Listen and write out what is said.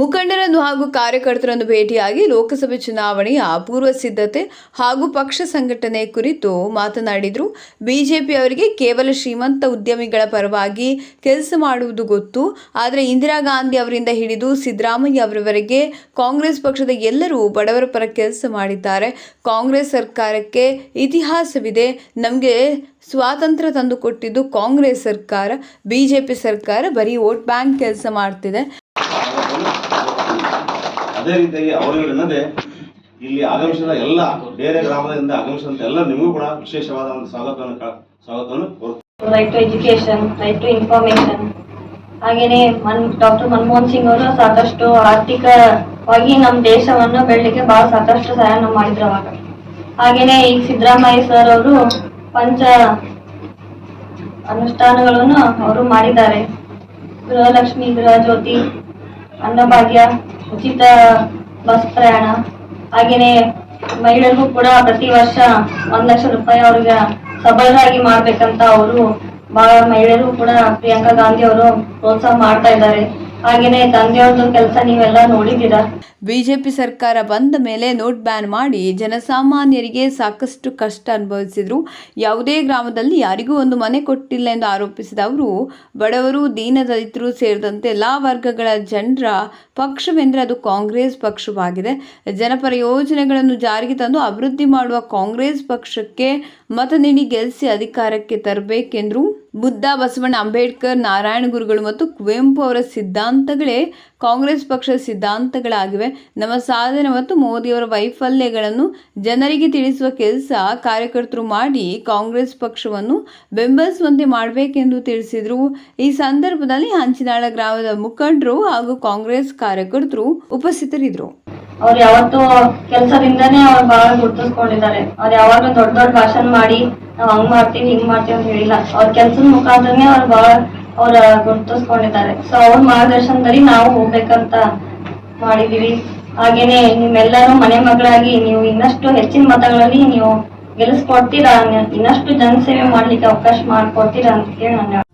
ಮುಖಂಡರನ್ನು ಹಾಗೂ ಕಾರ್ಯಕರ್ತರನ್ನು ಭೇಟಿಯಾಗಿ ಲೋಕಸಭೆ ಚುನಾವಣೆಯ ಪೂರ್ವ ಸಿದ್ಧತೆ ಹಾಗೂ ಪಕ್ಷ ಸಂಘಟನೆ ಕುರಿತು ಮಾತನಾಡಿದರು. ಬಿಜೆಪಿ ಅವರಿಗೆ ಕೇವಲ ಶ್ರೀಮಂತ ಉದ್ಯಮಿಗಳ ಪರವಾಗಿ ಕೆಲಸ ಮಾಡುವುದು ಗೊತ್ತು. ಆದರೆ ಇಂದಿರಾ ಗಾಂಧಿ ಅವರಿಂದ ಹಿಡಿದು ಸಿದ್ದರಾಮಯ್ಯ ಅವರವರೆಗೆ ಕಾಂಗ್ರೆಸ್ ಪಕ್ಷದ ಎಲ್ಲರೂ ಬಡವರ ಪರ ಕೆಲಸ ಮಾಡಿದ್ದಾರೆ. ಕಾಂಗ್ರೆಸ್ ಸರ್ಕಾರಕ್ಕೆ ಇತಿಹಾಸವಿದೆ. ನಮಗೆ ಸ್ವಾತಂತ್ರ್ಯ ತಂದುಕೊಟ್ಟಿದ್ದು ಕಾಂಗ್ರೆಸ್ ಸರ್ಕಾರ. ಬಿಜೆಪಿ ಸರ್ಕಾರ ಬರೀ ವೋಟ್ ಬ್ಯಾಂಕ್ ಕೆಲಸ ಮಾಡ್ತಿದೆ. ಅದೇ ರೀತಿಯಾಗಿ ಅವರಿವರೆನ್ನದೇ ಇಲ್ಲಿ ಆಗಮಿಸಿದ ಎಲ್ಲ ಬೇರೆ ಗ್ರಾಮದಿಂದ ಆಗಮಿಸಿದಂತ ಎಲ್ಲ ನಿಮಗೂ ಕೂಡ ವಿಶೇಷವಾದ ಒಂದು ಸ್ವಾಗತವನ್ನು ಸ್ವಾಗತವನ್ನು right to education right to information ಹಾಗೇನೆ ಮನ್ ಡಾಕ್ಟರ್ ಮನಮೋಹನ್ ಸಿಂಗ್ ಅವರು ಸಾಕಷ್ಟು ಆರ್ಥಿಕವಾಗಿ ನಮ್ಮ ದೇಶವನ್ನು ಬೆಳಲಿಕ್ಕೆ ಬಹಳ ಸಾಕಷ್ಟು ಸಹಾಯ ಮಾಡಿದ್ರು ಅವಾಗ. ಹಾಗೇನೆ ಈಗ ಸಿದ್ದರಾಮಯ್ಯ ಸರ್ ಅವರು ಪಂಚ ಅನುಷ್ಠಾನಗಳನ್ನು ಅವರು ಮಾಡಿದ್ದಾರೆ. ಗೃಹಲಕ್ಷ್ಮಿ, ಗೃಹ ಜ್ಯೋತಿ, ಅನ್ನಭಾಗ್ಯ ಉಚಿತ ಬಸ್ ಪ್ರಯಾಣ. ಹಾಗೇನೆ ಮಹಿಳೆಯರಿಗೂ ಕೂಡ ಪ್ರತಿ ವರ್ಷ ಒಂದ್ ಲಕ್ಷ ರೂಪಾಯಿ ಅವ್ರಿಗೆ ಸಬಲರಾಗಿ ಮಾಡ್ಬೇಕಂತ ಅವರು ಬಹಳ ಮಹಿಳೆಯರು ಕೂಡ ಪ್ರಿಯಾಂಕಾ ಗಾಂಧಿ ಅವರು ಪ್ರೋತ್ಸಾಹ ಮಾಡ್ತಾ ಇದ್ದಾರೆ. ಹಾಗೇನೆ ತಂದೆಯವ್ರದ್ದು ಕೆಲಸ ನೀವೆಲ್ಲ ನೋಡಿದ್ದೀರಾ? ಬಿಜೆಪಿ ಸರ್ಕಾರ ಬಂದ ಮೇಲೆ ನೋಟ್ ಬ್ಯಾನ್ ಮಾಡಿ ಜನಸಾಮಾನ್ಯರಿಗೆ ಸಾಕಷ್ಟು ಕಷ್ಟ ಅನುಭವಿಸಿದ್ರು. ಯಾವುದೇ ಗ್ರಾಮದಲ್ಲಿ ಯಾರಿಗೂ ಒಂದು ಮನೆ ಕೊಟ್ಟಿಲ್ಲ ಎಂದು ಆರೋಪಿಸಿದ ಅವರು, ಬಡವರು ದೀನದಲಿತರು ಸೇರಿದಂತೆ ಎಲ್ಲಾ ವರ್ಗಗಳ ಜನರ ಪಕ್ಷವೆಂದರೆ ಅದು ಕಾಂಗ್ರೆಸ್ ಪಕ್ಷವಾಗಿದೆ. ಜನಪರ ಯೋಜನೆಗಳನ್ನು ಜಾರಿಗೆ ತಂದು ಅಭಿವೃದ್ಧಿ ಮಾಡುವ ಕಾಂಗ್ರೆಸ್ ಪಕ್ಷಕ್ಕೆ ಮತ ನೀಡಿ ಗೆಲ್ಲಿಸಿ ಅಧಿಕಾರಕ್ಕೆ ತರಬೇಕೆಂದರು. ಬುದ್ಧ, ಬಸವಣ್ಣ ಅಂಬೇಡ್ಕರ್, ನಾರಾಯಣ ಗುರುಗಳು ಮತ್ತು ಕುವೆಂಪು ಅವರ ಸಿದ್ಧಾಂತಗಳೇ ಕಾಂಗ್ರೆಸ್ ಪಕ್ಷದ ಸಿದ್ಧಾಂತಗಳಾಗಿವೆ. ನಮ್ಮ ಸಾಧನೆ ಮತ್ತು ಮೋದಿಯವರ ವೈಫಲ್ಯಗಳನ್ನು ಜನರಿಗೆ ತಿಳಿಸುವ ಕೆಲಸ ಕಾರ್ಯಕರ್ತರು ಮಾಡಿ ಕಾಂಗ್ರೆಸ್ ಪಕ್ಷವನ್ನು ಬೆಂಬಲಿಸುವಂತೆ ಮಾಡಬೇಕೆಂದು ತಿಳಿಸಿದರು. ಈ ಸಂದರ್ಭದಲ್ಲಿ ಹಂಚಿನಾಳ ಗ್ರಾಮದ ಮುಖಂಡರು ಹಾಗೂ ಕಾಂಗ್ರೆಸ್ ಕಾರ್ಯಕರ್ತರು ಉಪಸ್ಥಿತರಿದ್ದರು. ಅವ್ರು ಯಾವತ್ತೂ ಕೆಲ್ಸದಿಂದಾನೇ ಅವ್ರು ಬಹಳ ಗುರ್ತಿಸ್ಕೊಂಡಿದ್ದಾರೆ. ಅವ್ರು ಯಾವಾಗ ದೊಡ್ಡ ದೊಡ್ಡ ಭಾಷಣ ಮಾಡಿ, ನಾವ್ ಹಂಗ್ ಮಾಡ್ತೀವಿ, ಹಿಂಗ್ ಮಾಡ್ತೀವಿ ಅಂತ ಹೇಳಿಲ್ಲ. ಅವ್ರ ಕೆಲ್ಸದ ಮುಖಾಂತರನೇ ಅವ್ರು ಬಹಳ ಅವ್ರ ಗುರುತಿಸ್ಕೊಂಡಿದ್ದಾರೆ. ಸೊ ಅವ್ರ ಮಾರ್ಗದರ್ಶನದಲ್ಲಿ ನಾವು ಹೋಗ್ಬೇಕಂತ ಮಾಡಿದೀವಿ. ಹಾಗೇನೆ ನಿಮ್ಮೆಲ್ಲರೂ ಮನೆ ಮಗಳಾಗಿ ನೀವು ಇನ್ನಷ್ಟು ಹೆಚ್ಚಿನ ಮತಗಳಲ್ಲಿ ನೀವು ಗೆಲ್ಲಿಸ್ಕೊಡ್ತೀರಾ ಇನ್ನಷ್ಟು ಜನಸೇವೆ ಮಾಡ್ಲಿಕ್ಕೆ ಅವಕಾಶ ಮಾಡ್ಕೊಡ್ತೀರಾ ಅಂತ ಹೇಳಿ ನಾನು